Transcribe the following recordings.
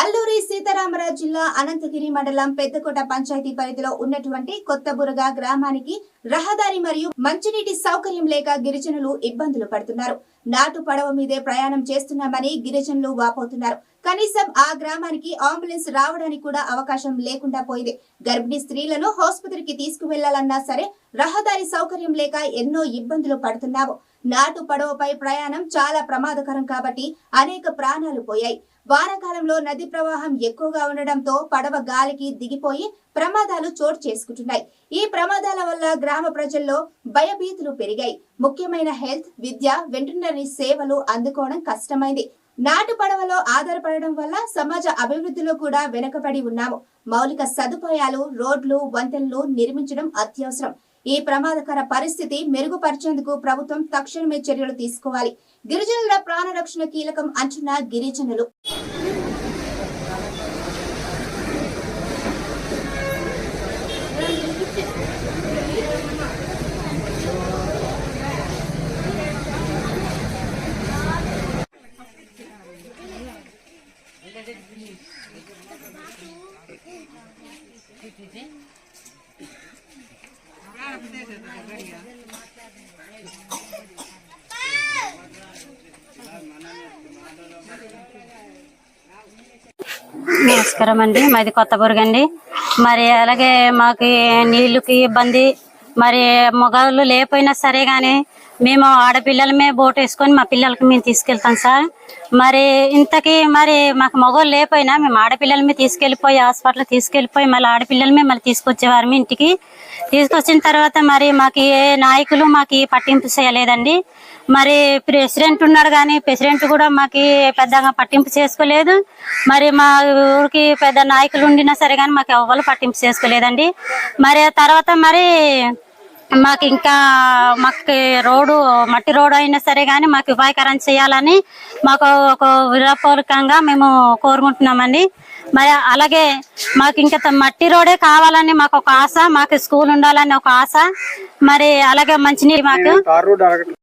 అల్లూరి సీతారామరాజు జిల్లా అనంతగిరి మండలం పెద్దకోట పంచాయతీ పరిధిలో ఉన్నటువంటి కొత్తబురగ గ్రామానికి రహదారి మరియు మంచినీటి సౌకర్యం లేక గిరిజనులు ఇబ్బందులు పడుతున్నారు. నాటు పడవ మీదే ప్రయాణం చేస్తున్నామని గిరిజనులు వాపోతున్నారు. కనీసం ఆ గ్రామానికి అంబులెన్స్ రావడానికి కూడా అవకాశం లేకుండా పోయింది. గర్భిణీ స్త్రీలను ఆసుపత్రికి తీసుకువెళ్ళాలన్నా సరే రహదారి సౌకర్యం లేక ఎన్నో ఇబ్బందులు పడుతున్నాము. నాటు పడవపై ప్రయాణం చాలా ప్రమాదకరం కాబట్టి అనేక ప్రాణాలు పోయాయి. వానాకాలంలో నది ప్రవాహం ఎక్కువగా ఉండడంతో పడవ గాలికి దిగిపోయి ప్రమాదాలు చోటు చేసుకుంటున్నాయి. ఈ ప్రమాదాల వల్ల గ్రామ ప్రజల్లో భయభీతులు పెరిగాయి. ముఖ్యమైన హెల్త్ విద్య వెంటనరీ సేవలు అందుకోవడం కష్టమైంది. నాటు పడవలో ఆధారపడడం వల్ల సమాజ అభివృద్ధిలో కూడా వెనుకబడి ఉన్నాము. మౌలిక సదుపాయాలు రోడ్లు వంతెనలు నిర్మించడం అత్యవసరం. ఈ ప్రమాదకర పరిస్థితి మెరుగుపరిచేందుకు ప్రభుత్వం తక్షణమే చర్యలు తీసుకోవాలి. గిరిజనుల ప్రాణరక్షణ కీలకం అంటున్న గిరిజనులు. నమస్కారం అండి. మాది కొత్త అండి మరి అలాగే మాకు నీళ్ళకి ఇబ్బంది మరి మగవాళ్ళు లేకపోయినా సరే కానీ మేము ఆడపిల్లలమే బోట్ వేసుకొని మా పిల్లలకి మేము తీసుకెళ్తాం సార్. మరి ఇంతకీ మరి మాకు మగవాళ్ళు లేకపోయినా మేము ఆడపిల్లలమే తీసుకెళ్ళిపోయి హాస్పిటల్ తీసుకెళ్ళిపోయి మళ్ళీ ఆడపిల్లలమే మళ్ళీ తీసుకొచ్చేవారు ఇంటికి. తీసుకొచ్చిన తర్వాత మరి మాకు ఏ నాయకులు మాకు పట్టింపు చేయలేదండి. మరి ప్రెసిడెంట్ ఉన్నాడు కానీ ప్రెసిడెంట్ కూడా మాకు పెద్దగా పట్టింపు చేసుకోలేదు. మరి మా ఊరికి పెద్ద నాయకులు ఉండినా సరే కానీ మాకు ఎవ్వరు పట్టింపు చేసుకోలేదండి. మరి తర్వాత మరి మాకు ఇంకా మాకు రోడ్డు మట్టి రోడ్డు అయినా సరే కానీ మాకు ఉపాయకరం చేయాలని మాకు ఒక విరాపూర్వకంగా మేము కోరుకుంటున్నామండి. మరి అలాగే మాకు ఇంకా మట్టి రోడే కావాలని మాకు ఒక ఆశ మాకు స్కూల్ ఉండాలని ఒక ఆశ. మరి అలాగే మంచినీరు మాకు.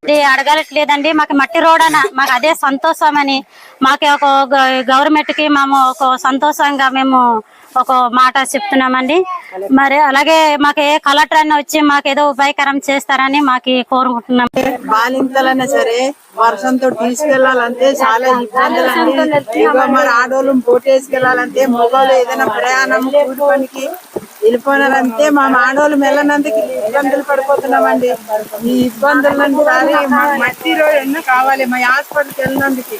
ఇది అడగట్లేదండి మాకు మట్టి రోడ్ అన మాకు అదే సంతోషం అని మాకు ఒక గవర్నమెంట్కి మేము ఒక సంతోషంగా మేము ఒక మాట చెప్తున్నామండి. మరి అలాగే మాకు ఏ కలెక్టర్ అన్న వచ్చి మాకు ఏదో ఉపాయకరం చేస్తారని మాకు కోరుకుంటున్నాం. బాలింతలైనా సరే వర్షంతో తీసుకెళ్ళాలంటే చాలా ఇబ్బందులు మరి ఆడోళ్ళు పోటేసుకెళ్ళాలంటే వేసుకెళ్ళాలంటే ఏదైనా ప్రయాణం కూడుకోనికి వెళ్ళిపోయినారంటే మా ఆడోళ్ళు మెల్లనందుకు ఇబ్బందులు పడిపోతున్నామండి. ఈ ఇబ్బందులు మట్టి రోజు ఎన్నో కావాలి. మా హాస్పిటల్కి వెళ్ళినందుకు.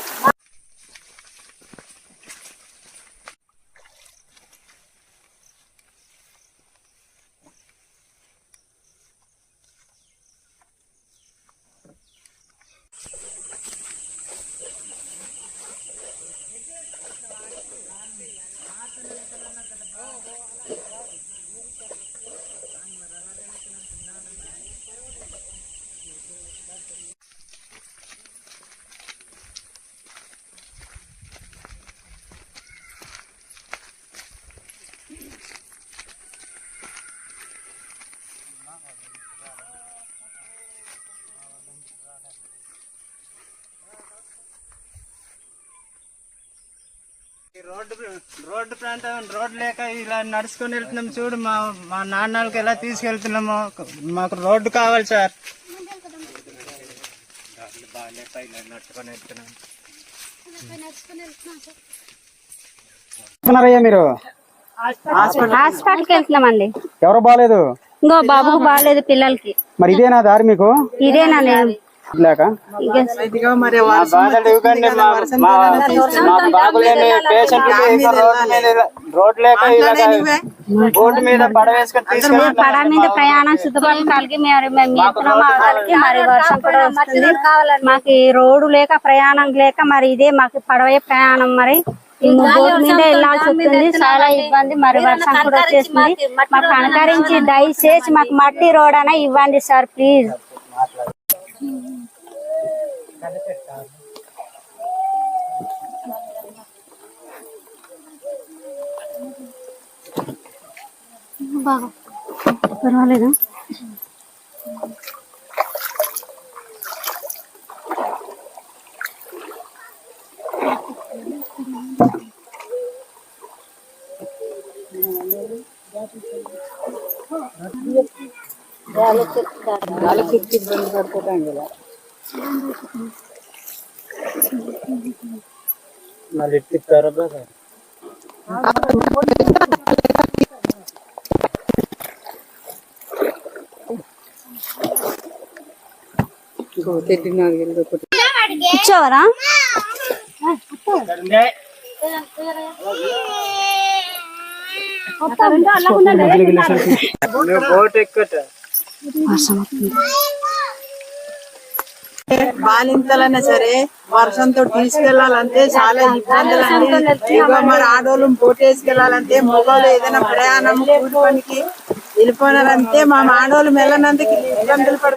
రోడ్డు రోడ్డు ప్రాంతం రోడ్డు లేక ఇలా నడుచుకొని వెళ్తున్నాం. చూడు మా మా నాన్నలకి ఎలా తీసుకెళ్తున్నామో. మాకు రోడ్డు కావాలి సార్. బాగాలేక ఇలా నడుచుకొని వెళ్తున్నాం మీరు హాస్పిటల్కి వెళ్తున్నామండి. ఎవరు బాగాలేదు ఇంకో బాబుకు బాగాలేదు పిల్లలకి. మరి ఇదేనా దారి మీకు? ఇదేనా నేను? రోడ్డు మీద ఇలా- రోడ్డు లేక ఇలా బోర్డు మీద పడవేసుకొని తీసుకెళ్తున్నాం పడ మీద ప్రయాణం కలిగి మరి మేము మరి వర్షం కూడా వస్తుంది. మాకు ఈ రోడ్డు లేక ప్రయాణం లేక మరి ఇదే మాకు పడవే ప్రయాణం మరి. ఈ బోర్డు మీద వెళ్ళాల్సి వస్తుంది. చాలా ఇబ్బంది మరి వర్షం కూడా వచ్చేస్తుంది. మాకు కనకరించి దయచేసి మాకు మట్టి రోడ్ అనే ఇవ్వండి సార్ ప్లీజ్. కలపెట్టాలి బాగా పర్వాలేదా? గాలి కుర్చీ ఇబ్బంది పడుతుంటాం కదా. మళ్ళీ ఇచ్చేవారా నువ్వు బోట్ ఎక్కుట బాలింతలైనా సరే వర్షంతో తీసుకెళ్ళాలంటే చాలా ఇబ్బందులు అండి. మరి ఆడోళ్ళు పోటేసుకెళ్ళాలంటే మొగోళ్ళు ఏదైనా ప్రయాణం కూలి పనికి వెళ్ళిపోయినారంటే మా ఆడోళ్ళు వెళ్ళనందుకు ఇబ్బందులు పడుతుంది